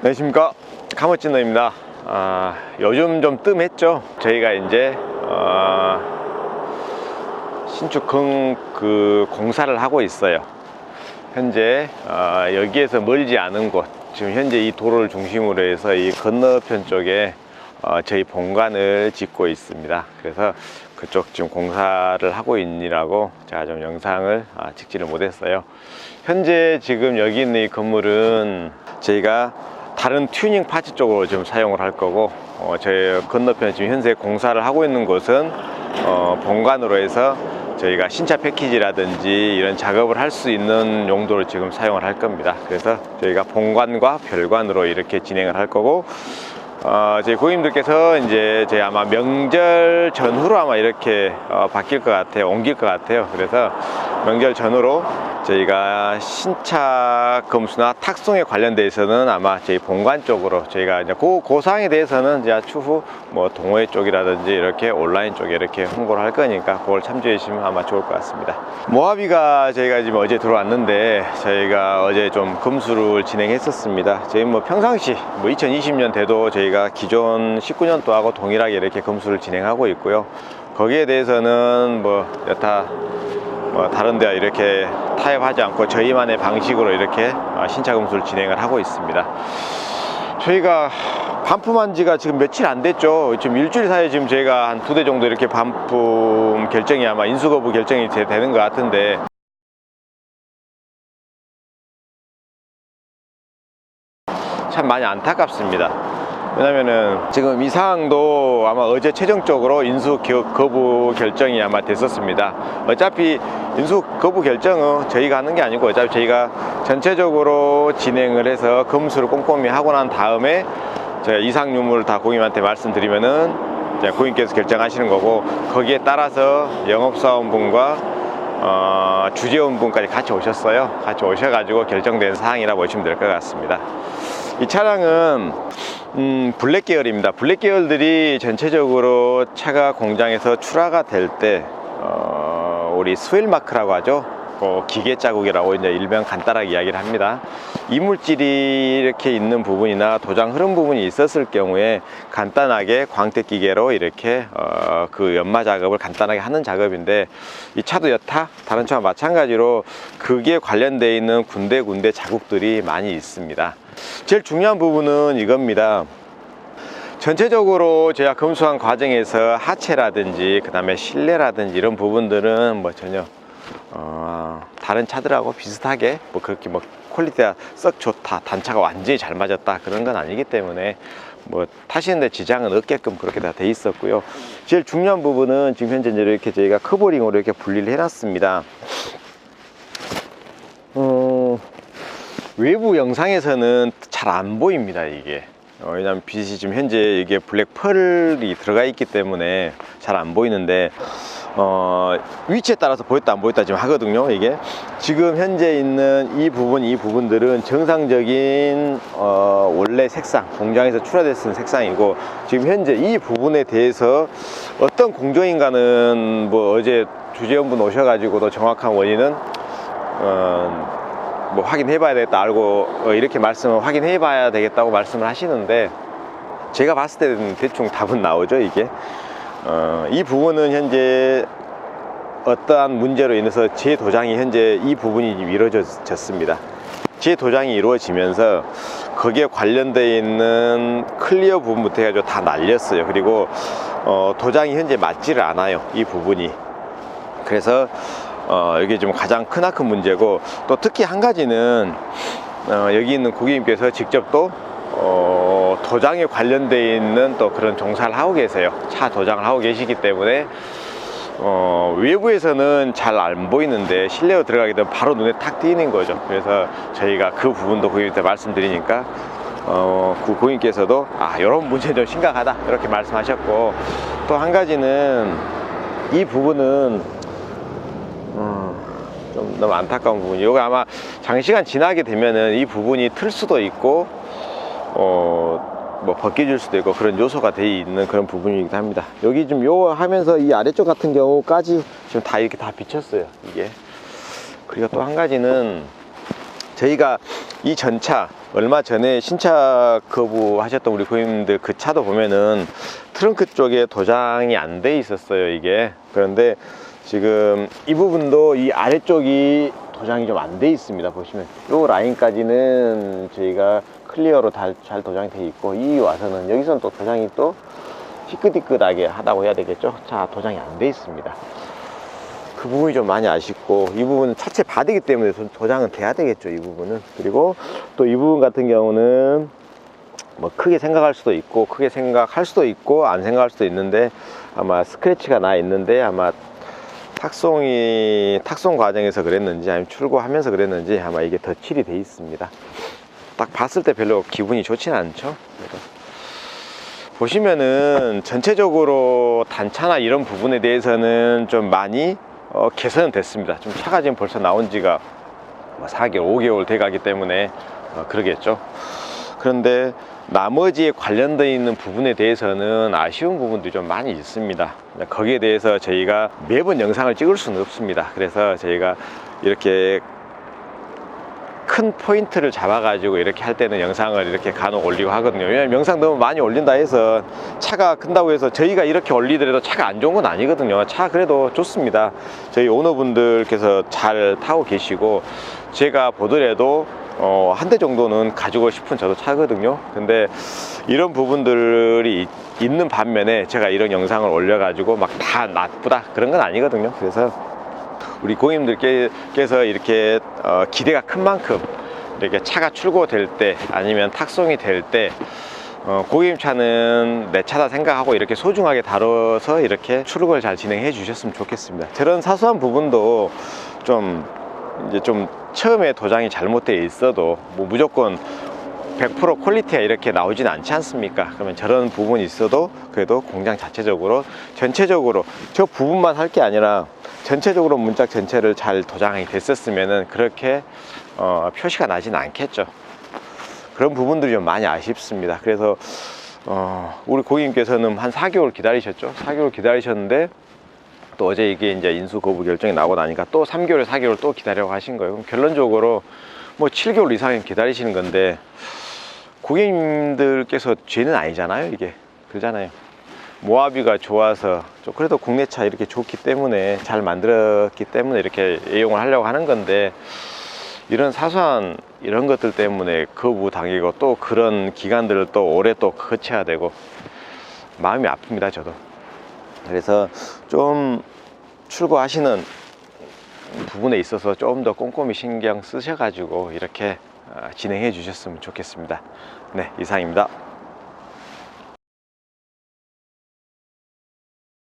안녕하십니까? 카모찌노입니다. 아, 요즘 좀 뜸했죠? 저희가 이제 어, 신축형 그 공사를 하고 있어요. 현재 어, 여기에서 멀지 않은 곳. 지금 현재 이 도로를 중심으로 해서 이 건너편 쪽에 어, 저희 본관을 짓고 있습니다. 그래서 그쪽 지금 공사를 하고 있느라고 제가 좀 영상을 아, 찍지를 못했어요. 현재 지금 여기 있는 이 건물은 저희가 다른 튜닝 파츠 쪽으로 지금 사용을 할 거고 어, 저희 건너편 지금 현재 공사를 하고 있는 곳은 어, 본관으로 해서 저희가 신차 패키지라든지 이런 작업을 할 수 있는 용도로 지금 사용을 할 겁니다. 그래서 저희가 본관과 별관으로 이렇게 진행을 할 거고 어, 저희 고객님들께서 이제 저희 아마 명절 전후로 아마 이렇게 어, 바뀔 것 같아요. 옮길 것 같아요. 그래서 명절 전후로 저희가 신차 검수나 탁송에 관련돼서는 아마 저희 본관 쪽으로 저희가 이제 그, 그 사항에 대해서는 이제 추후 뭐 동호회 쪽이라든지 이렇게 온라인 쪽에 이렇게 홍보를 할 거니까 그걸 참조해 주시면 아마 좋을 것 같습니다. 모하비가 저희가 지금 어제 들어왔는데 저희가 어제 좀 검수를 진행했었습니다. 저희 뭐 평상시 뭐 2020년 돼도 저희가 기존 19년도하고 동일하게 이렇게 검수를 진행하고 있고요. 거기에 대해서는 뭐 여타 뭐 다른 데와 이렇게 타협하지 않고 저희만의 방식으로 이렇게 어, 신차 검수를 진행을 하고 있습니다. 저희가 반품한 지가 지금 며칠 안 됐죠. 지금 일주일 사이에 지금 저희가 한 두 대 정도 이렇게 반품 결정이 아마 인수 거부 결정이 되- 되는 것 같은데 참 많이 안타깝습니다. 왜냐면은 지금 이 사항도 아마 어제 최종적으로 인수 겨- 거부 결정이 아마 됐었습니다. 어차피 인수 거부 결정은 저희가 하는 게 아니고 어차피 저희가 전체적으로 진행을 해서 검수를 꼼꼼히 하고 난 다음에 제가 이상 유무를 다 고객님한테 말씀드리면은 고객님께서 결정하시는 거고 거기에 따라서 영업사원분과 어, 주재원분까지 같이 오셨어요. 같이 오셔가지고 결정된 사항이라 보시면 될 것 같습니다. 이 차량은 음, 블랙 계열입니다. 블랙 계열들이 전체적으로 차가 공장에서 출하가 될때 어, 우리 스웰 마크라고 하죠. 그 기계 자국이라고 이제 일명 간단하게 이야기를 합니다. 이물질이 이렇게 있는 부분이나 도장 흐름 부분이 있었을 경우에 간단하게 광택 기계로 이렇게 어, 그 연마 작업을 간단하게 하는 작업인데 이 차도 여타 다른 차와 마찬가지로 그게 관련되어 있는 군데군데 자국들이 많이 있습니다. 제일 중요한 부분은 이겁니다. 전체적으로 제가 검수한 과정에서 하체라든지 그 다음에 실내라든지 이런 부분들은 뭐 전혀 어, 다른 차들하고 비슷하게 뭐 그렇게 뭐 퀄리티가 썩 좋다 단차가 완전히 잘 맞았다 그런 건 아니기 때문에 뭐 타시는데 지장은 없게끔 그렇게 다 돼 있었고요. 제일 중요한 부분은 지금 현재 이렇게 저희가 커버링으로 이렇게 분리를 해놨습니다. 어, 외부 영상에서는 잘 안 보입니다 이게. 어, 왜냐면 빛이 지금 현재 이게 블랙 펄이 들어가 있기 때문에 잘 안 보이는데 어, 위치에 따라서 보였다 안 보였다 지금 하거든요 이게. 지금 현재 있는 이 부분 이 부분들은 정상적인 어, 원래 색상 공장에서 출하됐은 색상이고 지금 현재 이 부분에 대해서 어떤 공정인가는 뭐 어제 주재원분 오셔가지고도 정확한 원인은 어, 뭐 확인해 봐야 되겠다 알고 어, 이렇게 말씀을 확인해 봐야 되겠다고 말씀을 하시는데 제가 봤을 때는 대충 답은 나오죠 이게 어, 이 부분은 현재 어떠한 문제로 인해서 제 도장이 현재 이 부분이 이루어졌습니다. 제 도장이 이루어지면서 거기에 관련되어 있는 클리어 부분부터 해가지고 다 날렸어요. 그리고 어, 도장이 현재 맞지를 않아요 이 부분이. 그래서 어, 이게 좀 가장 크나큰 문제고 또 특히 한 가지는 어, 여기 있는 고객님께서 직접 또 어, 도장에 관련되어 있는 또 그런 종사를 하고 계세요. 차 도장을 하고 계시기 때문에 어, 외부에서는 잘 안 보이는데 실내로 들어가게 되면 바로 눈에 탁 띄는 거죠. 그래서 저희가 그 부분도 고객님한테 말씀드리니까 어, 그 고객님께서도 아, 이런 문제 좀 심각하다 이렇게 말씀하셨고 또 한 가지는 이 부분은 어, 좀 너무 안타까운 부분이 요거 아마 장시간 지나게 되면은 이 부분이 틀 수도 있고 어, 뭐 벗겨질 수도 있고 그런 요소가 돼 있는 그런 부분이기도 합니다. 여기 좀요 하면서 이 아래쪽 같은 경우까지 지금 다 이렇게 다 비쳤어요 이게. 그리고 또 한 가지는 저희가 이 전차 얼마 전에 신차 거부하셨던 우리 고객님들 그 차도 보면은 트렁크 쪽에 도장이 안 돼 있었어요 이게. 그런데 지금 이 부분도 이 아래쪽이 도장이 좀 안 돼 있습니다 보시면. 이 라인까지는 저희가 클리어로 다, 잘 도장이 돼 있고 이 와서는 여기서는 또 도장이 또 희끗희끗하게 하다고 해야 되겠죠? 자 도장이 안 돼 있습니다. 그 부분이 좀 많이 아쉽고 이 부분은 차체 바디기 때문에 도- 도장은 돼야 되겠죠 이 부분은. 그리고 또 이 부분 같은 경우는 뭐 크게 생각할 수도 있고 크게 생각할 수도 있고 안 생각할 수도 있는데 아마 스크래치가 나 있는데 아마 탁송이 탁송 과정에서 그랬는지 아니면 출고하면서 그랬는지 아마 이게 덧칠이 돼 있습니다 딱 봤을 때 별로 기분이 좋지는 않죠 보시면은 전체적으로 단차나 이런 부분에 대해서는 좀 많이 어, 개선은 됐습니다. 좀 차가 지금 벌써 나온 지가 뭐 4개월, 5개월 돼 가기 때문에 어, 그러겠죠. 그런데 나머지에 관련되어 있는 부분에 대해서는 아쉬운 부분도 좀 많이 있습니다. 거기에 대해서 저희가 매번 영상을 찍을 수는 없습니다. 그래서 저희가 이렇게 큰 포인트를 잡아가지고 이렇게 할 때는 영상을 이렇게 간혹 올리고 하거든요. 왜냐면 영상 너무 많이 올린다 해서 차가 큰다고 해서 저희가 이렇게 올리더라도 차가 안 좋은 건 아니거든요. 차 그래도 좋습니다. 저희 오너분들께서 잘 타고 계시고 제가 보더라도 어, 한 대 정도는 가지고 싶은 저도 차거든요. 근데 이런 부분들이 있- 있는 반면에 제가 이런 영상을 올려가지고 막 다 나쁘다 그런 건 아니거든요. 그래서 우리 고객님들께서 이렇게 어, 기대가 큰 만큼 이렇게 차가 출고될 때 아니면 탁송이 될때 어, 고객님 차는 내 차다 생각하고 이렇게 소중하게 다뤄서 이렇게 출고를 잘 진행해 주셨으면 좋겠습니다. 저런 사소한 부분도 좀 이제 좀 처음에 도장이 잘못되어 있어도 뭐 무조건 100% 퀄리티가 이렇게 나오진 않지 않습니까? 그러면 저런 부분이 있어도 그래도 공장 자체적으로 전체적으로 저 부분만 할 게 아니라 전체적으로 문짝 전체를 잘 도장이 됐었으면은 그렇게 어, 표시가 나진 않겠죠. 그런 부분들이 좀 많이 아쉽습니다. 그래서 어, 우리 고객님께서는 한 4개월 기다리셨죠. 4개월 기다리셨는데 또 어제 이게 이제 인수 거부 결정이 나고 나니까 또 3개월, 4개월 또 기다려고 하신 거예요. 그럼 결론적으로 뭐 7개월 이상 기다리시는 건데 고객님들께서 죄는 아니잖아요, 이게. 그러잖아요. 모하비가 좋아서 좀 그래도 국내차 이렇게 좋기 때문에 잘 만들었기 때문에 이렇게 애용을 하려고 하는 건데 이런 사소한 이런 것들 때문에 거부 당하고 또 그런 기간들을 또 오래 또 거쳐야 되고 마음이 아픕니다 저도. 그래서 좀 출고하시는 부분에 있어서 좀 더 꼼꼼히 신경 쓰셔가지고 이렇게 어, 진행해 주셨으면 좋겠습니다. 네 이상입니다